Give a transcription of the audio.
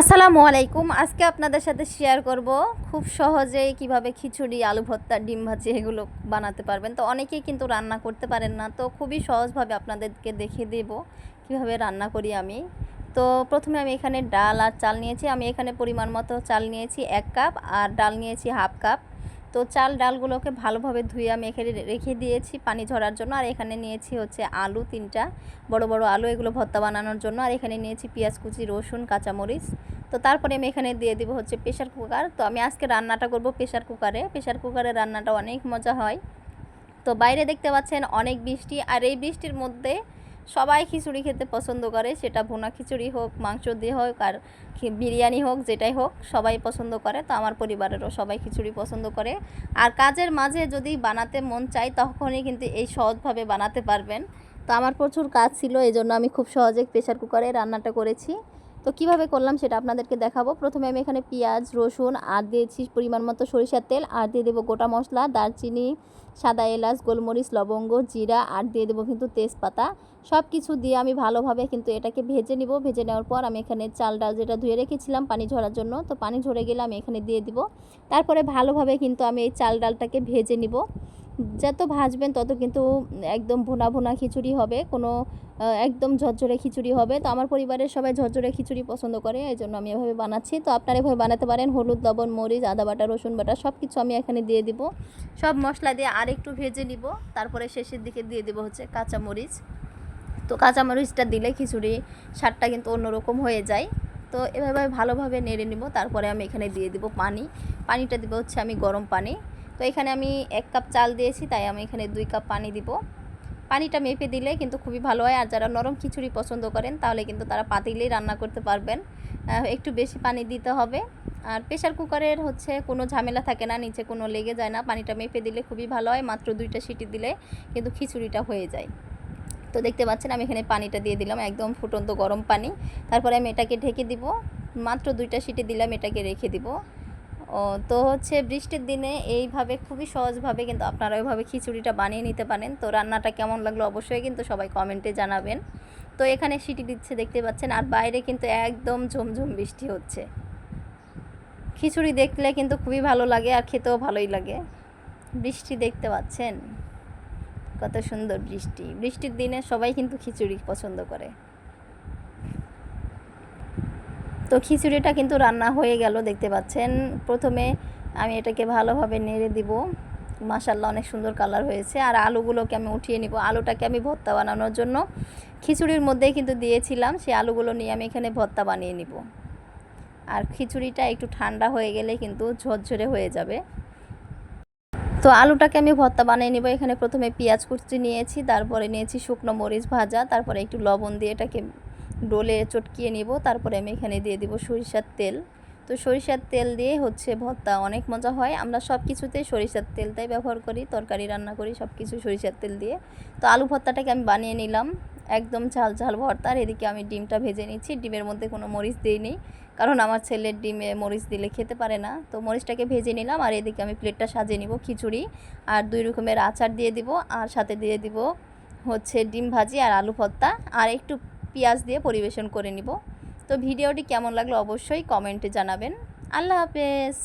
আসসালামু আলাইকুম। আজকে আপনাদের সাথে শেয়ার করব খুব সহজেই কীভাবে খিচুড়ি, আলু ভর্তা, ডিম ভাজি এগুলো বানাতে পারবেন। তো অনেকেই কিন্তু রান্না করতে পারেন না, তো খুবই সহজভাবে আপনাদেরকে দেখিয়ে দেব কীভাবে রান্না করি আমি। তো প্রথমে আমি এখানে ডাল আর চাল নিয়েছি। আমি এখানে পরিমাণ মতো চাল নিয়েছি এক কাপ আর ডাল নিয়েছি হাফ কাপ। তো চাল ডালগুলোকে ভালোভাবে ধুয়ে আমি এখানে রেখে দিয়েছি পানি ঝরার জন্য। আর এখানে নিয়েছি হচ্ছে আলু তিনটা, বড় বড় আলু, এগুলো ভর্তা বানানোর জন্য। আর এখানে নিয়েছি পেঁয়াজ, কুচি, রসুন, কাঁচামরিচ। তো তারপরে আমি এখানে দিয়ে দিব হচ্ছে প্রেশার কুকার। তো আমি আজকে রান্নাটা করব প্রেশার কুকারে। প্রেশার কুকারে রান্নাটা অনেক মজা হয়। তো বাইরে দেখতে পাচ্ছেন অনেক বৃষ্টি। আর এই বৃষ্টির মধ্যে সবাই খিচুড়ি খেতে পছন্দ করে, সেটা ভুনা খিচুড়ি হোক, মাংস দিয়ে হোক আর বিরিয়ানি হোক, যেটাই হোক, সবাই পছন্দ করে। তো আমার পরিবারেরও সবাই খিচুড়ি পছন্দ করে। আর কাজের মাঝে যদি বানাতে মন চাই তখনই কিন্তু এই সহজভাবে বানাতে পারবেন। তো আমার প্রচুর কাজ ছিল এই জন্য আমি খুব সহজে প্রেশার কুকারে রান্নাটা করেছি। তো কীভাবে করলাম সেটা আপনাদেরকে দেখাবো। প্রথমে আমি এখানে পেঁয়াজ, রসুন, আর দিয়েছি পরিমাণ মতো সরিষার তেল। আর দিয়ে দেবো গোটা মশলা, দারচিনি, সাদা এলাচ, গোলমরিচ, লবঙ্গ, জিরা, আর দিয়ে দেবো কিন্তু তেজপাতা। সব কিছু দিয়ে আমি ভালোভাবে কিন্তু এটাকে ভেজে নিব। ভেজে নেওয়ার পর আমি এখানে চাল ডাল যেটা ধুয়ে রেখেছিলাম পানি ঝরার জন্য, তো পানি ঝরে গেলে আমি এখানে দিয়ে দিব। তারপরে ভালোভাবে কিন্তু আমি এই চাল ডালটাকে ভেজে নিব। যত ভাজবেন তত কিন্তু একদম ভুনা ভুনা খিচুড়ি হবে, কোনো একদম ঝরঝরে খিচুড়ি হবে। তো আমার পরিবারের সবাই ঝরঝরে খিচুড়ি পছন্দ করে এই জন্য আমি এভাবে বানাচ্ছি। তো আপনারা এভাবে বানাতে পারেন, হলুদ, লবণ, মরিচ, আদা বাটা, রসুন বাটা সব কিছু আমি এখানে দিয়ে দিব। সব মশলা দিয়ে আর একটু ভেজে নিব, তারপরে শেষের দিকে দিয়ে দিব হচ্ছে কাঁচা মরিচ তো কাঁচা মরিচটা দিলে খিচুড়ি স্বাদটা কিন্তু অন্যরকম হয়ে যায়। তো এভাবে ভালোভাবে নেড়ে নিব, তারপরে আমি এখানে দিয়ে দিব পানি। পানিটা দিব হচ্ছে আমি গরম পানি। তো এখানে আমি এক কাপ চাল দিয়েছি, তাই আমি এখানে দুই কাপ পানি দিব। পানিটা মেপে দিলে কিন্তু খুবই ভালো হয়, আর যারা নরম খিচুড়ি পছন্দ করেন তাহলে কিন্তু তারা পাতিলেই রান্না করতে পারবেন। একটু বেশি পানি দিতে হবে। আর প্রেশার কুকারের হচ্ছে কোনো ঝামেলা থাকে না, নিচে কোনো লেগে যায় না। পানিটা মেপে দিলে খুবই ভালো হয়, মাত্র দুইটা সিটি দিলে কিন্তু খিচুড়িটা হয়ে যায়। তো দেখতে পাচ্ছেন আমি এখানে পানিটা দিয়ে দিলাম, একদম ফুটন্ত গরম পানি। তারপরে আমি এটাকে ঢেকে দিব, মাত্র দুইটা সিটি দিলাম, এটাকে রেখে দিব। ও, তো হচ্ছে বৃষ্টির দিনে এইভাবে খুবই সহজভাবে কিন্তু আপনারা ওইভাবে খিচুড়িটা বানিয়ে নিতে পারেন। তো রান্নাটা কেমন লাগল অবশ্যই কিন্তু সবাই কমেন্টে জানাবেন। তো এখানে সিটি দিচ্ছে, দেখতে পাচ্ছেন, আর বাইরে কিন্তু একদম ঝুমঝুম বৃষ্টি হচ্ছে। খিচুড়ি দেখলে কিন্তু খুবই ভালো লাগে আর খেতেও ভালোই লাগে। বৃষ্টি দেখতে পাচ্ছেন? কত সুন্দর বৃষ্টি। বৃষ্টির দিনে সবাই কিন্তু খিচুড়ি পছন্দ করে। তো খিচুড়িটা কিন্তু রান্না হয়ে গেল, দেখতে পাচ্ছেন। প্রথমে আমি এটাকে ভালোভাবে নেড়ে দিব। মাসাল্লাহ অনেক সুন্দর কালার হয়েছে। আর আলুগুলোকে আমি উঠিয়ে নিব। আলুটাকে আমি ভর্তা বানানোর জন্য খিচুড়ির মধ্যেই কিন্তু দিয়েছিলাম। সেই আলুগুলো নিয়ে আমি এখানে ভর্তা বানিয়ে নিব। আর খিচুড়িটা একটু ঠান্ডা হয়ে গেলে কিন্তু ঝরঝরে হয়ে যাবে। তো আলুটাকে আমি ভর্তা বানিয়ে নেব। এখানে প্রথমে পেঁয়াজ কুচি নিয়েছি, তারপরে নিয়েছি শুকনো মরিচ ভাজা, তারপরে একটু লবণ দিয়ে এটাকে ডোলে চটকিয়ে নিব, তারপরে আমি এখানে দিয়ে দিব সরিষার তেল। তো সরিষার তেল দিয়ে হচ্ছে ভর্তা অনেক মজা হয়। আমরা সব কিছুতে সরিষার তেলটাই ব্যবহার করি, তরকারি, রান্না করি সব কিছু সরিষার তেল দিয়ে। তো আলু ভর্তাটাকে আমি বানিয়ে নিলাম। একদম ঝাল ঝাল ভর্তা, আর এদিকে আমি ডিমটা ভেজে নিচ্ছি। ডিমের মধ্যে কোনো মরিচ দিইনি কারণ আমার ছেলের ডিমে মরিচ দিলে খেতে পারে না। তো মরিচটাকে ভেজে নিলাম, আর এদিকে আমি প্লেটটা সাজিয়ে নিব খিচুড়ি। আর দুই রকমের আচার দিয়ে দিব, আর সাথে দিয়ে দিব হচ্ছে ডিম ভাজি আর আলু ভর্তা। আর একটু পেঁয়াজ দিয়ে পরিবেশন করে নিব। তো ভিডিওটি কেমন লাগল অবশ্যই কমেন্টে জানাবেন। আল্লাহ হাফেজ।